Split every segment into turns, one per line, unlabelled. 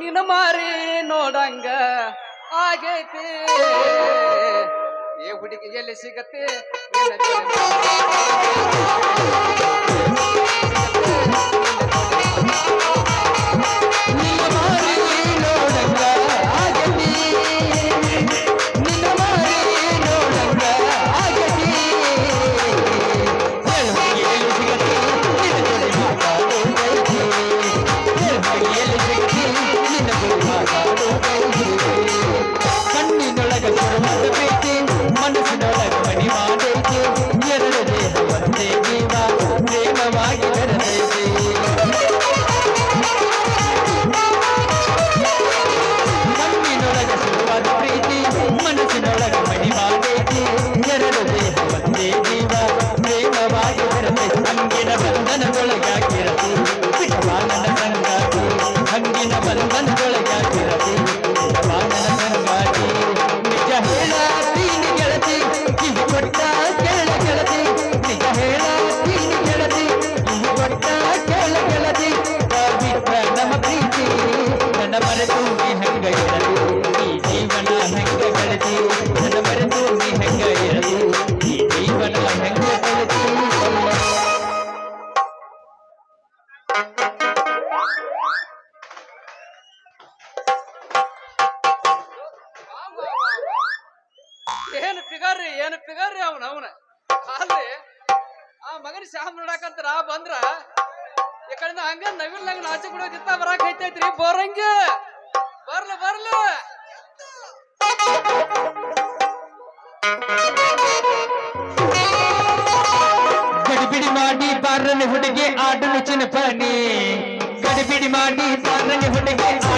ನಿನ್ನ ಮಾರಿ ನೋಡಂಗ ಆಗೈತಿ. ಏ ಹುಡುಗಿ ಎಲ್ಲಿ ಸಿಗತ್ತೆ ನಿನ್ನ
ಹುಡುಗಿ ಆಟದ ಚಿನ್ನ ಪಾನಿ ಗಡಿಬಿಡಿ ಮಾಡಿ ಪಾರನೆ ಹುಡುಗಿ.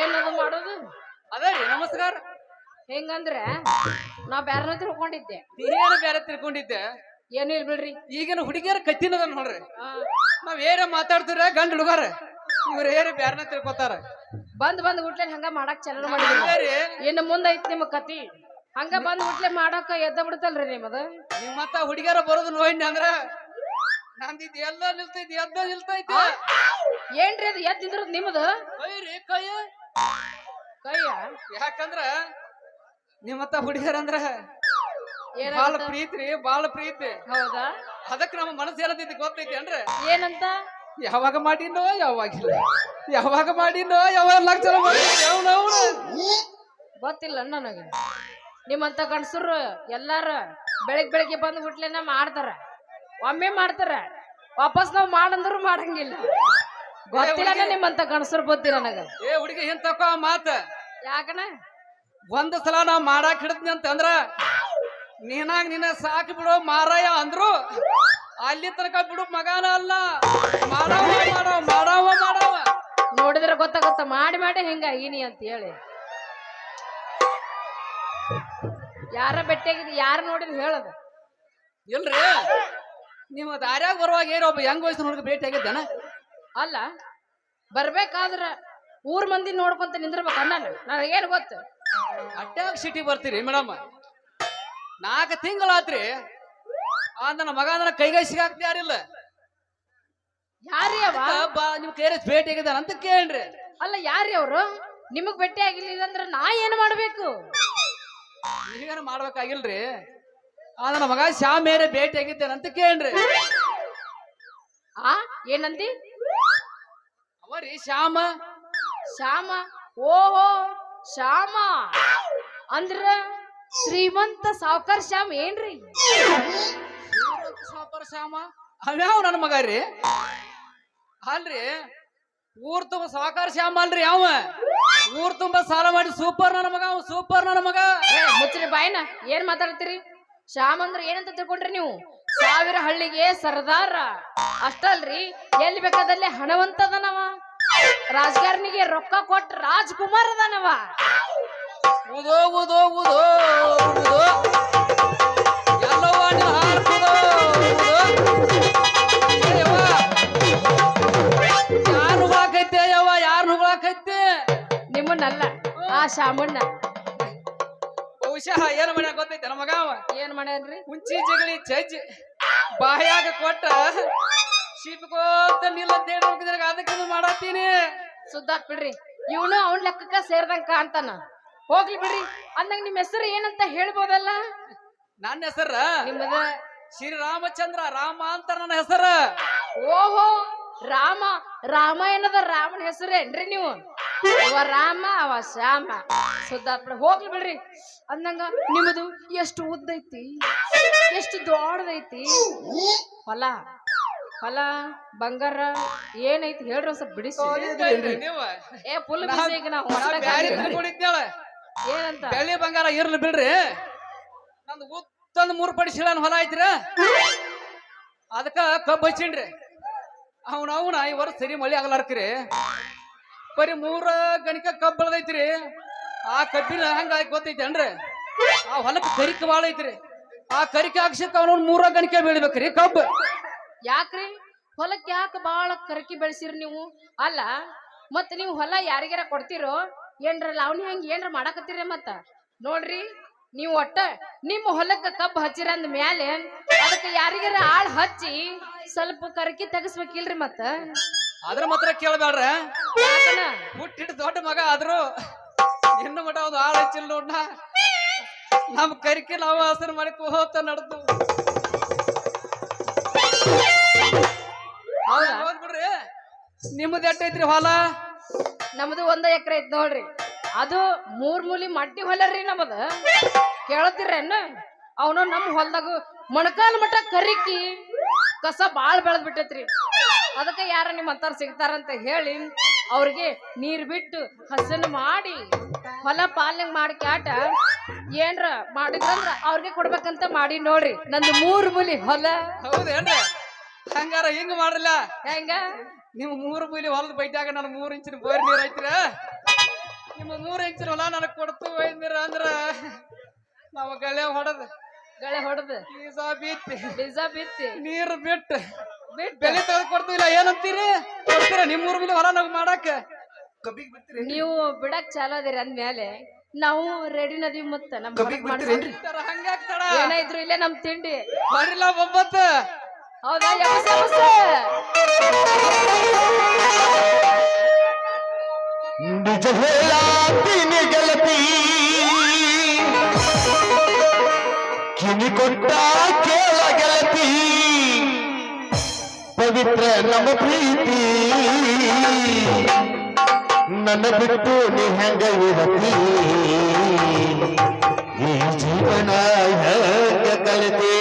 ಏನದು ಮಾಡೋದು?
ಅದೇ ರೀ ನಮಸ್ಕಾರ.
ಹೆಂಗಂದ್ರೆ ನಾ ಬ್ಯಾರನ ತಿಳ್ಕೊಂಡಿದ್ದೆ.
ಬೇರೆ ಬೇರೆ ತಿಳ್ಕೊಂಡಿದ್ದೆ.
ಏನು ಇಲ್ಲ ಬಿಡ್ರಿ.
ಈಗಿನ ಹುಡುಗಿಯರ ಕತ್ತಿನದ ನೋಡ್ರಿ. ನಾವ್ ಏನ ಮಾತಾಡ್ತಿರ ಗಂಡ ಹುಡುಗಾರ. ಇವ್ರ ಏನ ಬ್ಯಾರನ ತಿಳ್ಕೊತಾರ.
ಬಂದ್ ಬಂದ್ ಹುಟ್ಲೆ ಹಂಗ ಮಾಡಕ್ ಚಲನ ಮಾಡಿದ್ರಿ. ಇನ್ನು ಮುಂದೆ ಐತಿ ನಿಮ್ಮ ಕತಿ. ಹಂಗ ಬಂದ್ ಹುಟ್ಲೆ ಮಾಡಾಕ ಎದ್ದ ಬಿಡ್ತಲ್ರಿ ನಿಮ್ಮದು
ನಿಮ್ಮ ಮತ್ತ ಹುಡುಗಿಯರ ಬರೋದು ನೋಯ್ನಿ ಅಂದ್ರ ನಂದಿದ್ ಎಲ್ಲ ನಿಲ್ತೈತಿ ಎದ್ದ ನಿಲ್ತೈತಿ
ಏನ್ರಿ ಅದು ಎದ್ದ ನಿಂದ್ರದ್ ನಿಮ್ಮದು
ಕೈ ರೀ ಕೈ
ಕೈಯ?
ಯಾಕಂದ್ರ ನಿಮ್ಮತ್ತ ಹುಡುಗಿಯರ ಅಂದ್ರ ಬಾಳ ಪ್ರೀತಿ ರೀ ಬಾಳ ಪ್ರೀತಿ.
ಹೌದಾ?
ಅದಕ್ಕೆ ನಮ್ಮ ಮನಸ್ಸು ಏನಂತೈತಿ ಗೊತ್ತೈತಿ ಅಂದ್ರೆ
ಏನಂತ?
ಯಾವಾಗ ಮಾಡಿನೋ ಯಾವಾಗಿಲ್ಲ. ಯಾವಾಗ ಮಾಡಿನೋ ಯಾವಾಗ ಲಕ್ಷ
ಗೊತ್ತಿಲ್ಲ ನನಗೆ. ನಿಮ್ಮಂತ ಗಂಡಸರು ಎಲ್ಲಾರು ಬೆಳಿಗ್ ಬೆಳಿಗ್ಗೆ ಬಂದು ಹುಟ್ಲೆನ ಮಾಡ್ತಾರ. ಒಮ್ಮೆ ಮಾಡ್ತಾರ. ವಾಪಸ್ ನಾವು ಮಾಡಂದ್ರು ಮಾಡಂಗಿಲ್ಲ. ಗೊತ್ತಿಲ್ಲ ನಿಮ್ಮಂತ ಕಣಸರ್ ಬುದ್ಧಿ ನನಗ.
ಏ ಹುಡುಗಿ ಹಿಂತಕೋ ಮಾತ.
ಯಾಕನ
ಒಂದ್ ಸಲ ನಾವ್ ಮಾಡಾಕ್ ಹಿಡಿದ್ನಿ ಅಂತಂದ್ರ ನೀನಾಗ ನಿನ್ನ ಸಾಕಿ ಬಿಡು ಮಾರಾಯ ಅಂದ್ರು ಅಲ್ಲಿ ತನಕ ಬಿಡು ಮಗಾನ ಅಲ್ಲ. ಮಾಡವ ಮಾಡವ ಮಾಡವ ಮಾಡವ
ನೋಡಿದ್ರೆ ಗೊತ್ತಾಗತ್ತ ಮಾಡಿ ಮಾಡಿ ಹೆಂಗಾಗಿನಿ ಅಂತ ಹೇಳಿ. ಯಾರ ಬೆಟ್ಟಿಯಾಗಿದ್ ಯಾರ ನೋಡಿದ್ ಹೇಳದ.
ಇಲ್ರಿ. ನೀವು ದಾರ್ಯಾಗ ಬರುವಾಗ ಏನೋ ಒಬ್ಬ ಹೆಂಗ್ ವಯಸ್ಸು ಹುಡುಗ ಭೇಟಿ ಆಗಿದ್ದೇನ?
ಅಲ್ಲ ಬರ್ಬೇಕಾದ್ರ ಊರ್ ಮಂದಿ ನೋಡ್ಕೊಂತ ನಿಂದಿರ್ಬೇಕು ಅಣ್ಣನ. ಏನು ಗೊತ್ತು?
ಅಟ್ಯಾಕ್ ಸಿಟಿ ಬರ್ತೀರಿ ಮೇಡಮ್. ನಾಲ್ಕು ತಿಂಗಳಾತ್ರಿ ಆ ನನ್ನ ಮಗ ಅಂದ್ರೆ ಕೈಗೈ ಸಿಗಾಕ್ತಿ ಯಾರಿಲ್ಲ.
ಯಾರಿ ಅವ?
ಬಾ ನಿಮ್ ಕೇರಿ ಭೇಟಿ ಆಗಿದ್ದಾನ ಅಂತ ಕೇಳ್ರಿ.
ಅಲ್ಲ ಯಾರಿ ಅವರು? ನಿಮಗ್ ಭೇಟಿ ಆಗಿಲ್ಲ ಅಂದ್ರೆ ನಾ ಏನ್ ಮಾಡ್ಬೇಕು?
ನೀವೇನು ಮಾಡ್ಬೇಕಾಗಿಲ್ರಿ? ಆ ನನ್ನ ಮಗ ಶ್ಯಾಮ್ ಮೇರೆ ಭೇಟಿ ಆಗಿದ್ದೇನೆ ಅಂತ ಕೇಳ್ರಿ.
ಆ ಏನಂದಿ?
ಅವರಿ ಶ್ಯಾಮ.
ಶ್ಯಾಮ? ಓಹೋ ಶ್ಯಾಮ? ಅಂದ್ರ ಶ್ರೀಮಂತ ಸಾವ್ಕಾರ್ ಶ್ಯಾಮ್ ಏನ್ರಿ?
ಸಾಪರ್ ಶ್ಯಾಮ? ಅವ್ಯಾವ ನನ್ನ ಮಗ ರೀ? ಅಲ್ರಿ ಊರ್ ತುಂಬ ಸಾವ್ಕಾರ ಶ್ಯಾಮ ಅಲ್ರಿ ಯಾವ ಊರ್ ತುಂಬ ಸಾಲ ಮಾಡಿ ಸೂಪರ್ ನನ್ನ ಮಗ ಅವ ಸೂಪರ್ ನನ್ನ ಮಗ.
ಮುಚ್ಚ್ರಿ ಬಾಯ್ನ ಏನ್ ಮಾತಾಡ್ತೀರಿ? ಶ್ಯಾಮ್ ಅಂದ್ರೆ ಏನಂತ ತಿಳ್ಕೊಂಡ್ರಿ ನೀವು? ಸಾವಿರ ಹಳ್ಳಿಗೆ ಸರ್ದಾರ. ಅಷ್ಟಲ್ರಿ ಎಲ್ಲಿ ಬೇಕಾದಲ್ಲಿ ಹಣವಂತದನವ ರಾಜಕಾರಣಿಗೆ ರೊಕ್ಕ ಕೊಟ್ಟ ರಾಜ್ಕುಮಾರ್ ಅದನವ.
ಊದೋ ಯಾರ್
ನಿಮ್ಮನ್ನಲ್ಲ ಆ ಶಾಮಣ್ಣ
ಬಹುಶಃ ಏನ್ ಮನೆ ಗೊತ್ತೈತೆ ನಮ್ಮ ಮಗ ಅವ
ಏನ್ ಮಾಡ್ಯಾನ್ರಿ?
ಮುಂಚಿ ಜಗಳಿ ಚಜ್ಜಿ ಬಾಯಾಗ ಕೊಟ್ಟ ಶೀಪ್ಕೋತ ನಿಲ್ಲ ಅದಕ್ಕೆ ಮಾಡತ್ತೀನಿ.
ಸುದ್ದಾಕ್ ಬಿಡ್ರಿ. ಇವನು ಅವನ್ ಲೆಕ್ಕಕ್ಕ ಸೇರ್ದಂಗ ಕಾಣ್ತಾನ. ಹೋಗ್ಲಿ ಬಿಡ್ರಿ. ಅಂದಂಗ ನಿಮ್ ಹೆಸರು ಏನಂತ ಹೇಳ್ಬೋದಲ್ಲ?
ನನ್ನ ಹೆಸರ?
ನಿಮ್ಮದ
ಶ್ರೀರಾಮಚಂದ್ರ ರಾಮ ಅಂತ ನನ್ನ ಹೆಸರ.
ಓಹೋ ರಾಮ ರಾಮಾಯಣದ ರಾಮನ ಹೆಸರೇನ್ರಿ ನೀವು? ಅವ ರಾಮ ಅವ ಶ್ಯಾಮ. ಸುದ್ದಾಕ್ ಬಿಡ್ರಿ ಹೋಗ್ಲಿ ಬಿಡ್ರಿ. ಅಂದಂಗ ನಿಮ್ಮದು ಎಷ್ಟು ಉದ್ದೈತಿ ಎಷ್ಟು ದೊಡ್ಡದೈತಿ ಹೊಲ ಹೊಲ ಬಂಗಾರ ಏನೈತಿ ಹೇಳ್ರಿ ಸ್ವಲ್ಪ ಬಿಡಿಸಿ. ಏ ಫುಲ್ ಈಗ ನಾವು ಏನಂತ?
ಬೆಳ್ಳಿ ಬಂಗಾರ ಇರ್ಲಿ ಬಿಡ್ರಿ. ನಂದು ಉತ್ತೊಂದ್ ಮೂರು ಪಡಿ ಶಿಳನ್ ಹೊಲ ಐತ್ರ. ಅದಕ್ಕ ಕಬ್ಬು ಹಚ್ಚಿನ್ರಿ. ಅವನ ಅವನ ಈ ವರ್ಷ ಸರಿ ಮಳಿ ಆಗಲಾರ್ಕ್ರಿ. ಬರೀ ಮೂರ ಗಣಿಕ ಕಬ್ಬು ಬೆಳೆದೈತ್ರಿ. ಆ ಕಬ್ಬಿನ ಹಂಗ ಅಂದ್ರೆ ಆ ಹೊಲಕ್ಕೆ ಕರಿಕ ಬಾಳ ಐತ್ರಿ. ಆ ಕರಿಕೆ ಹಾಕ್ಸಕ್ ಅವನ ಮೂರ ಗಣಿಕೆ ಬೆಳಿಬೇಕ್ರಿ ಕಬ್ಬು.
ಯಾಕ್ರಿ? ಹೊಲಕ್ಕೆ ಯಾಕೆ ಬಾಳ ಕರಕಿ ಬೆಳೆಸಿರಿ ನೀವು? ಅಲ್ಲ ಮತ್ತ ನೀವು ಹೊಲ ಯಾರಿಗಾರ ಕೊಡ್ತಿರೋ? ಏನ್ರ ಲಾವಣಿ ಹಂಗ ಏನ್ರ ಮಾಡಾಕತ್ತೀರಿ ಮತ್ತ? ನೋಡ್ರಿ ನೀವು ಒಟ್ಟ ನಿಮ್ಮ ಹೊಲಕ್ಕ ಕಬ್ಬು ಹಚ್ಚಿರಂದ ಮ್ಯಾಲೆ ಅದಕ್ಕೆ ಯಾರಿಗಾರ ಆಳ್ ಹಚ್ಚಿ ಸ್ವಲ್ಪ ಕರಕಿ ತೆಗಸ್ಬೇಕಿಲ್ರಿ ಮತ್ತ?
ಅದ್ರ ಮಾತ್ರ ಕೇಳಬೇಡ್ರ ಹುಟ್ಟಿಟ್ಟು ದೊಡ್ಡ ಮಗ ಆದ್ರು ಇನ್ನು ಮಟ ಒಂದು ಆಳ ಹಚ್ಚಿಲ್ಲ ನೋಡ್ನ ನಮ್ ಕರಿಕೆ ನಾವು ಹಸಿರು ಮಾಡಿ ಹೋತ ನಡೆದು.
ಹೌದಾ?
ಬಿಡ್ರಿ. ನಿಮ್ಮದ್ ಎಷ್ಟ ಐತ್ರಿ ಹೊಲ?
ನಮ್ದು ಒಂದ ಎಕರೆ ಐತ್ ನೋಡ್ರಿ. ಅದು ಮೂರ್ ಮೂಲಿ ಮಟ್ಟಿ ಹೊಲ ರೀ ನಮ್ಮದ ಕೇಳತ್ತೀರೇನ ಅವನು ನಮ್ಮ ಹೊಲದಾಗ ಮೊಣಕಾಲ್ ಮಟ ಕರಿಕಿ ಕಸ ಬಾಳ್ ಬೆಳೆದ್ ಬಿಟ್ಟೈತ್ರಿ ಅದಕ್ಕೆ ಯಾರ ನಿಮ್ಮ ಅಂತಾರ ಸಿಗ್ತಾರಂತ ಹೇಳಿ ಅವ್ರಿಗೆ ನೀರ್ ಬಿಟ್ಟು ಹಸನ್ ಮಾಡಿ ಹೊಲ ಪಾಲನೆ ಮಾಡಿ ಕ್ಯಾಟ ಏನ್ರ ಮಾಡಿದ್ರಂದ್ರ ಅವ್ರಿಗೆ ಕೊಡ್ಬೇಕಂತ ಮಾಡಿ ನೋಡ್ರಿ. ನಂದು ಮೂರು ಮುಲಿ ಹೊಲ.
ಹೌದೇನ್ರಿ? ಹಂಗಾರ ಹಿಂಗ ಮಾಡ್ರಲ್ಲ?
ಹೆಂಗ?
ನಿಮ್ಮ ಮೂರು ಮೂಲಿ ಹೊಲದ ಬೈದಾಗ ನನ್ನ ಮೂರು ಇಂಚಿನ ಬೋರ್ ನೀರ್ ಐತ್ರ? ನಿಮ್ಮ ಮೂರು ಇಂಚಿನ ಹೊಲ ನನಗ್ ಕೊಡ್ತು ಒಯ್ದಿರ ಅಂದ್ರ ನಾವು ಗಳೆ ಹೊಡದ್.
ಗಳೆ ಹೊಡೆದು.
ಬೀಜ ಬಿತ್ತಿ.
ಬೀಜ ಬಿತ್ತಿ.
ನೀರು ಬಿಟ್ಟು.
ಬಿಟ್ಟು.
ಬೆಲೆ ತೆಗೆದು ಕೊಡ್ತೀವಿಲ್ಲ ಏನಂತೀರಿ? ಕೊಡ್ತೀರ ನಿಮ್ಮ ಮೂರು ಮುಲಿ ಹೊಲ ನಾವು
ನೀವು ಬಿಡಕ್ ಚಾಲೋ ಅದಿರಿ ಅಂದ್ಮೇಲೆ ನಾವು ರೆಡಿ ನದಿ ಮುತ್ತ ನಮ್ ಹೊಲಕ್ ಮಾಡ್ಸೋಣ್ರಿ.
ಹಂಗ್ಯಾಕ್ ತಡ
ಏನೇ ಇದ್ರು ಇಲ್ಲೇ ನಮ್ ತಿಂಡಿ.
ಬರ್ರಿಲ್ಲ ಒಬ್ಬತ್ತ
ಹೌದಾ?
ನಿಜ ಹೇಳಾತೀನಿ ಗೆಳತಿ. ಕಿವಿ ಕೊಟ್ಟ ಕೇಳ ಗೆಳತಿ. ಪವಿತ್ರ ನಮ್ಮ ಪ್ರೀತಿ. ನನ್ನ ಬಿಟ್ಟು ನೀ ಹೆಂಗ ಇರತಿ ಈ ಜೀವನ ಹೆಂಗ ಕಲಿತೆ?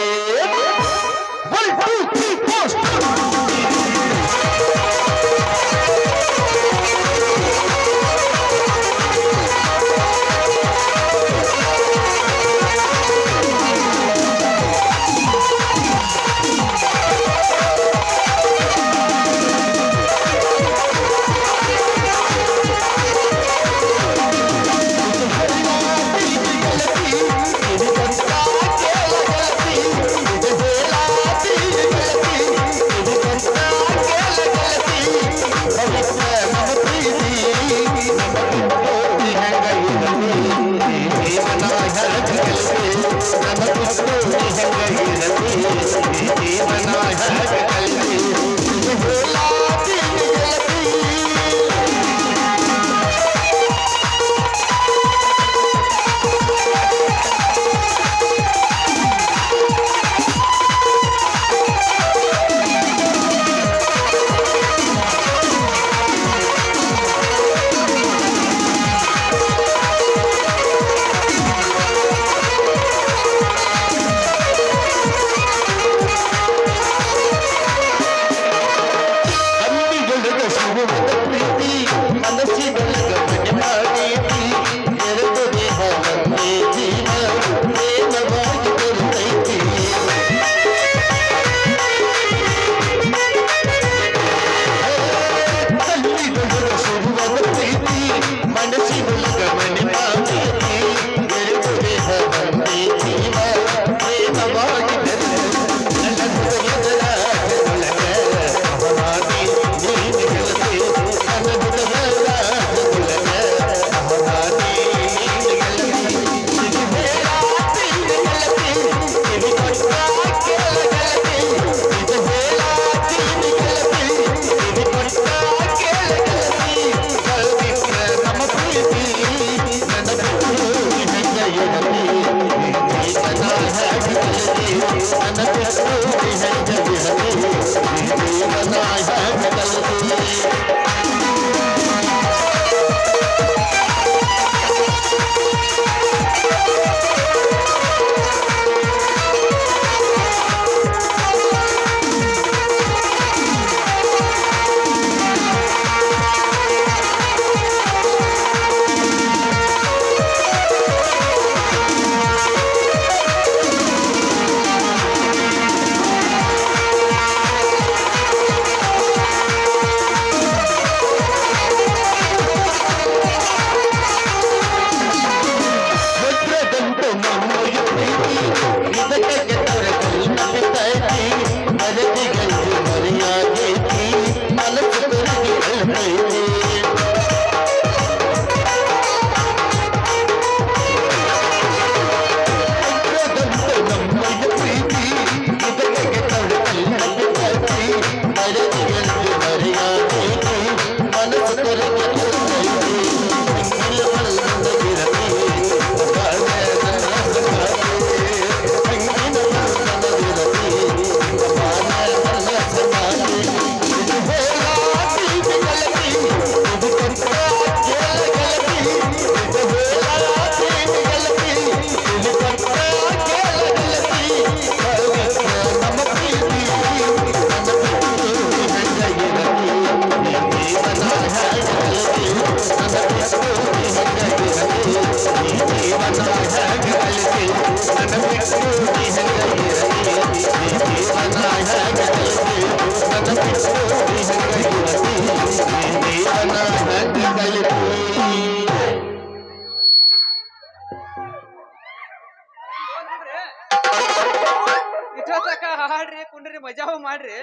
ಇಷ್ಟೊತ್ತಕ ಹಾಡ್ರಿ ಕುಂಡ್ರಿ ಮಜಾವ ಮಾಡ್ರಿ.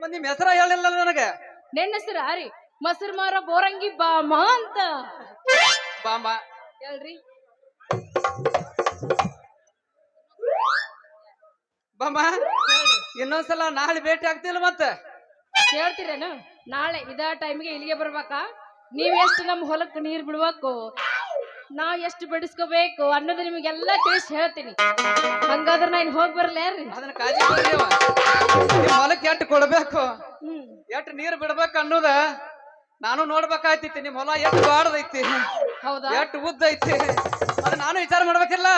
ಮತ್ ನಿಮ್ ಹೆಸರ ಹೇಳಿಲ್ಲ ನನಗೆ?
ನಿನ್ನ ಹೆಸರು ಹಾರಿ ಮೊಸರು ಮಾರ ಬೋರಂಗಿ ಬಾಮ ಅಂತ.
ಬಾಮ.
ಹೇಳ್ರಿ.
ಬಾಮ ಇನ್ನೊಂದ್ಸಲ ನಾಳೆ ಭೇಟಿ ಆಗ್ತಿಲ್ಲ ಮತ್ತೆ?
ಹೇಳ್ತೀರೇನು ನಾಳೆ ಇದ ಟೈಮ್ಗೆ ಇಲ್ಲಿಗೆ ಬರ್ಬೇಕಾ? ನೀವ್ ಎಷ್ಟು ನಮ್ ಹೊಲಕ್ಕೆ ನೀರ್ ಬಿಡ್ಬೇಕು? ನಾವ್ ಎಷ್ಟು ಬಿಡಿಸ್ಕೋಬೇಕು ಅನ್ನೋದು ನಿಮಗೆಲ್ಲ ತಿಳಿಸಿ ಹೇಳ್ತೀನಿ. ಹಂಗಾದ್ರೆ ನಾನು ಹೋಗಿ ಬರ್ಲೇನ್ರಿ
ಅದನ್ನ ಕಾಳಜಿ ಮಾಡ್ರಿ ಹೊಲಕ್ಕೆ ಎಟ್ ಕೊಡ್ಬೇಕು?
ಹ್ಮ್
ಎಟ್ಟು ನೀರ್ ಬಿಡ್ಬೇಕು ಅನ್ನೋದ ನಾನು ನೋಡ್ಬೇಕಾಯ್ತಿ ನಿಮ್ ಹೊಲ ಎಷ್ಟ್ ಬಾಡ್ದೈತಿ
ಹೌದಾ?
ಎಷ್ಟ್ ಉದ್ದ ಐತಿ ಅದ ನಾನು ವಿಚಾರ ಮಾಡ್ಬೇಕಿಲ್ಲ?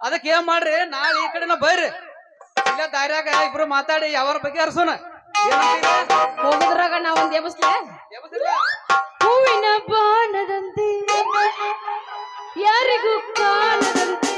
ಅದಕ್ಕೆ ಏನ್ ಮಾಡ್ರಿ? ನಾಳೆ ಈ ಕಡೆನ ಬರ್ರಿ ಇಲ್ಲ ದಾರ್ಯಾಗ ಇಬ್ರು ಮಾತಾಡಿ ಯಾವ ಬಗ್ಗೆ ಹರ್ಸೋಣ
ಹೋಗುದ್ರಾಗ ನಾವೊಂದು ಎಬಸ್ಲೆ? ಹೂವಿನ ಬಾಣದಂತೆ. ಯಾರಿಗೂ ಕಾಣದಂತೆ.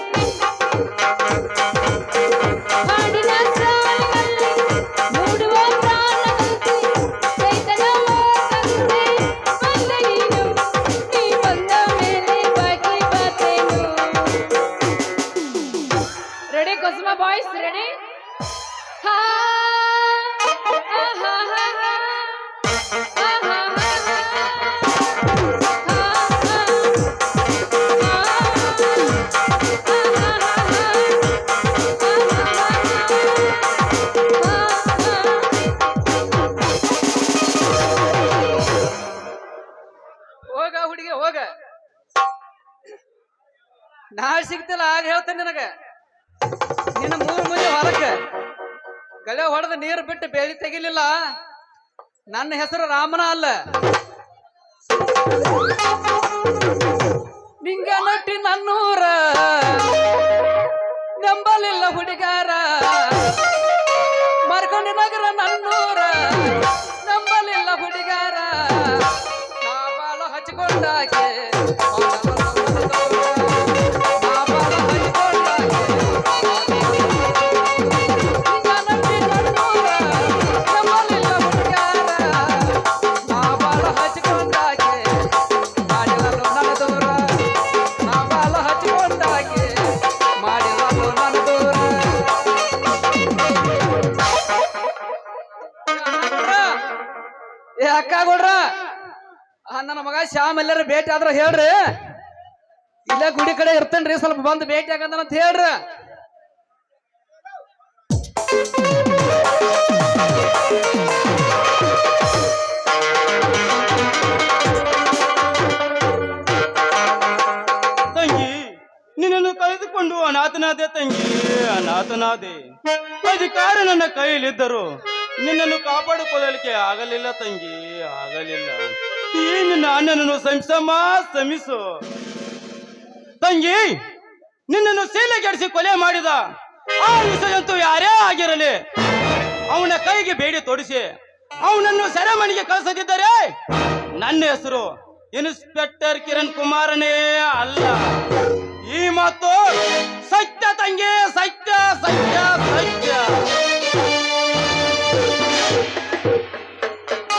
ಗಳೆ ಹೊಡೆದ ನೀರು ಬಿಟ್ಟು ಬೇಲಿ ತೆಗಿಲಿಲ್ಲ. ನನ್ನ ಹೆಸರು ರಾಮನ ಅಲ್ಲ. ನಿಂಗ ನನ್ನೂರ ನಂಬಲಿಲ್ಲ ಹುಡುಗಾರ. ಶ್ಯಾಮ್ ಎಲ್ಲರೂ ಭೇಟಿ ಆದ್ರ ಹೇಳ್ರಿ. ಇಲ್ಲ ಗುಡಿ ಕಡೆ ಇರ್ತೇನ್ರಿ, ಸ್ವಲ್ಪ ಬಂದು ಭೇಟಿ ಆಗಂದ ಅಂತ ಹೇಳ್ರಿ.
ತಂಗಿ, ನಿನ್ನನ್ನು ಕಳೆದುಕೊಂಡು ಅನಾಥನಾದೆ ತಂಗಿ, ಅನಾಥನಾದೆ. ಅಧಿಕಾರ ನನ್ನ ಕೈಯಲ್ಲಿದ್ದರು ನಿನ್ನನ್ನು ಕಾಪಾಡಿಕೊಳ್ಳಲಿಕ್ಕೆ ಆಗಲಿಲ್ಲ ತಂಗಿ, ಆಗಲಿಲ್ಲ. ಈ ನಿನ್ನ ಅಣ್ಣನನ್ನು ಸಮಿಸು ತಂಗಿ, ನಿನ್ನನ್ನು ಶೀಲೆಗೆಡಿಸಿ ಕೊಲೆ ಮಾಡಿದ ಆ ವಿಷಯಂತೂ ಯಾರೇ ಆಗಿರಲಿ, ಅವನ ಕೈಗೆ ಬೇಡಿ ತೊಡಿಸಿ, ಅವನನ್ನು ಸೆರೆಮನೆಗೆ ಕಳಿಸದಿದ್ದರೆ ನನ್ನ ಹೆಸರು ಇನ್ಸ್ಪೆಕ್ಟರ್ ಕಿರಣ್ ಕುಮಾರನೇ ಅಲ್ಲ. ಈ ಮಾತು ಸತ್ಯ ತಂಗಿ, ಸತ್ಯ ಸತ್ಯ ಸತ್ಯ.